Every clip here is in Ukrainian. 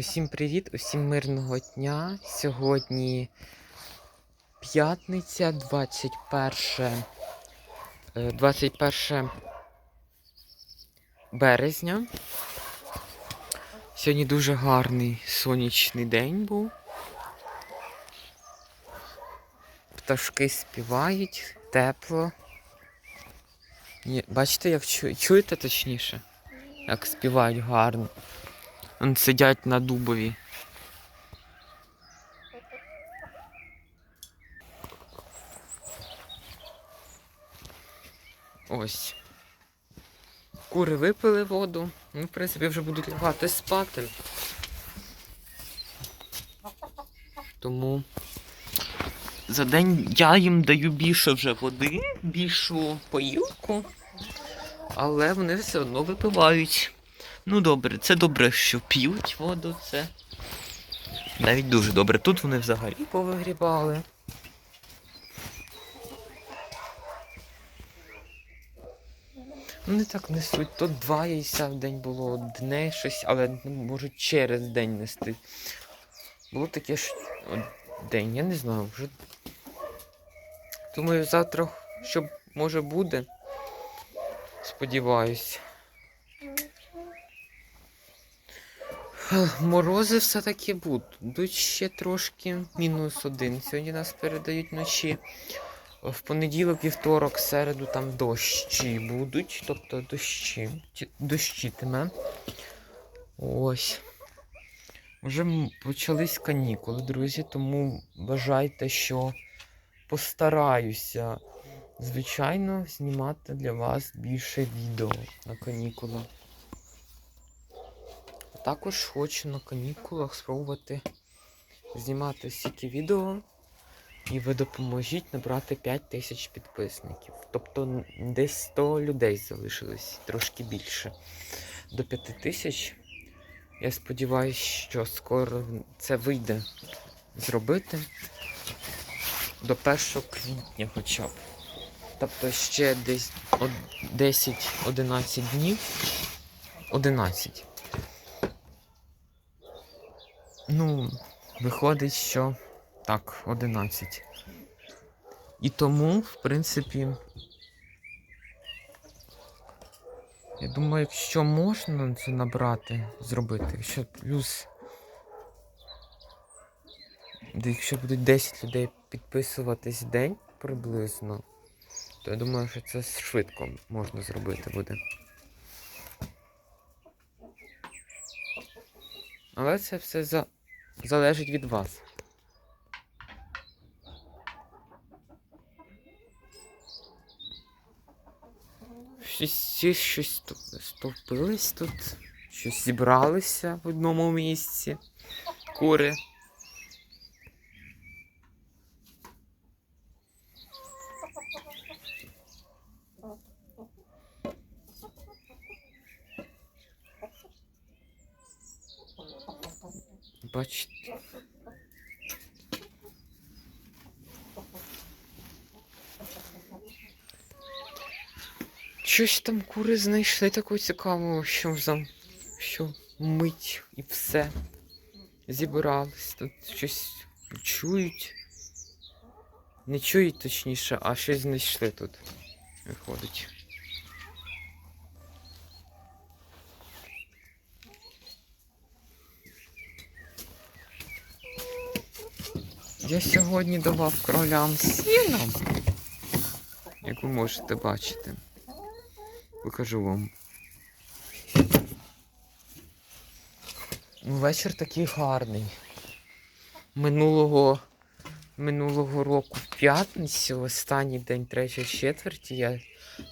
Усім привіт, усім мирного дня. Сьогодні п'ятниця, 21, е, 21 березня. Сьогодні дуже гарний сонячний день був. Пташки співають, тепло. Бачите, як чуєте точніше? Як співають гарно. Сидять на дубові. Ось. Кури випили воду. Ну, в принципі, вже будуть лягати спати. Тому за день я їм даю більше вже води, більшу поїлку, але вони все одно випивають. Ну добре, це добре, що п'ють воду, це навіть дуже добре. Тут вони взагалі повигрібали. Вони так несуть. То два яйця в день було, одне щось, але ну, можуть через день нести. Було таке ж день, я не знаю, вже. Думаю, завтра, що може буде. Сподіваюсь. Морози все-таки будуть ще трошки. Мінус один. Сьогодні нас передають вночі. В понеділок, вівторок, середу там дощі будуть. Тобто дощі. Дощитиме. Ось. Вже почались канікули, друзі, тому вважайте, що постараюся, звичайно, знімати для вас більше відео на канікулах. Також хочу на канікулах спробувати знімати стільки відео, і ви допоможіть набрати 5 тисяч підписників. Тобто десь 100 людей залишилось, трошки більше. До 5 тисяч. Я сподіваюся, що скоро це вийде зробити до 1 квітня хоча б. Тобто ще десь 10-11 днів. 11. Ну, виходить, що так, 11. І тому, в принципі, я думаю, якщо можна це набрати, зробити, якщо плюс. Якщо будуть 10 людей підписуватись день приблизно, то я думаю, що це швидко можна зробити буде. Але це все за... залежить від вас. Всі щось стовпились тут, щось зібралися в одному місці. Кури. Бачите. Щось там кури знайшли такого цікавого, що за що мить і все. Зібрались. Тут щось чують. Не чують точніше, а щось знайшли тут. Виходить. Я сьогодні давав кролям сіном, як ви можете бачити. Покажу вам. Ну, Вечір такий гарний. Минулого, минулого року в п'ятницю, останній день третьої четверті, я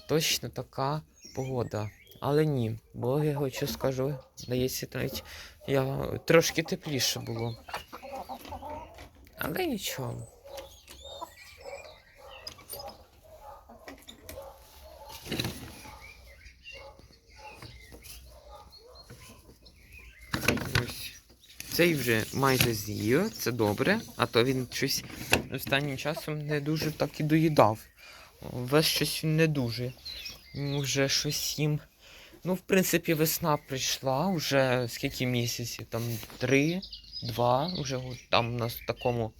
точно така погода. Але ні, бо я хочу скажу, здається, навіть я трошки тепліше було. Але нічого. Цей вже майже з'їв, це добре, а то він щось останнім часом не дуже так і доїдав. Весь щось не дуже. Вже щось їм Ну, в принципі, весна прийшла вже скільки місяців? Там три, два, вже там у нас в такому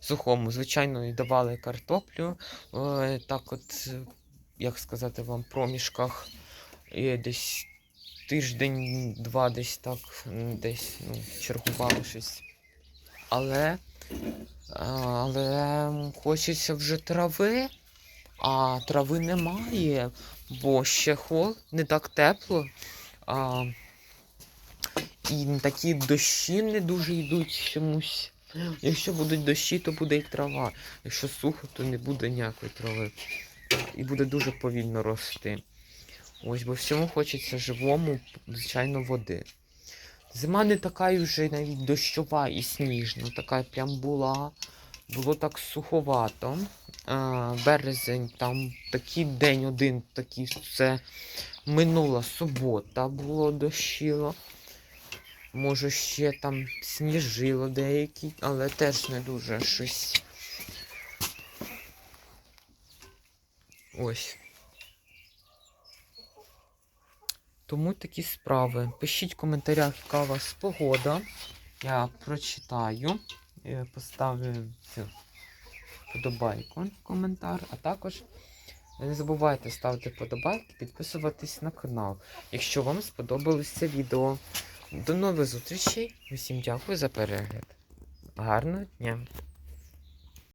сухому. Звичайно, і давали картоплю. Е, так от, е, як сказати вам, проміжках і десь тиждень-два десь так, десь ну, чергували щось. Але, але хочеться вже трави, а трави немає, бо ще хол, не так тепло. А, і такі дощі не дуже йдуть чомусь. Якщо будуть дощі, то буде і трава. Якщо сухо, то не буде ніякої трави. І буде дуже повільно рости. Ось, бо всьому хочеться живому, звичайно, води. Зима не така вже навіть дощова і сніжна, така прям була. Було так суховато. А, березень, там такий день один, такий, це минула субота було дощило. Може, ще там сніжило деякі, але теж не дуже щось. Ось. Тому такі справи. Пишіть в коментарях, яка у вас погода. Я прочитаю. е, Поставлю подобайку коментар. А також не забувайте ставити подобайки, підписуватись на канал, якщо вам сподобалось це відео. До нових зустрічей. Усім дякую за перегляд. Гарного дня!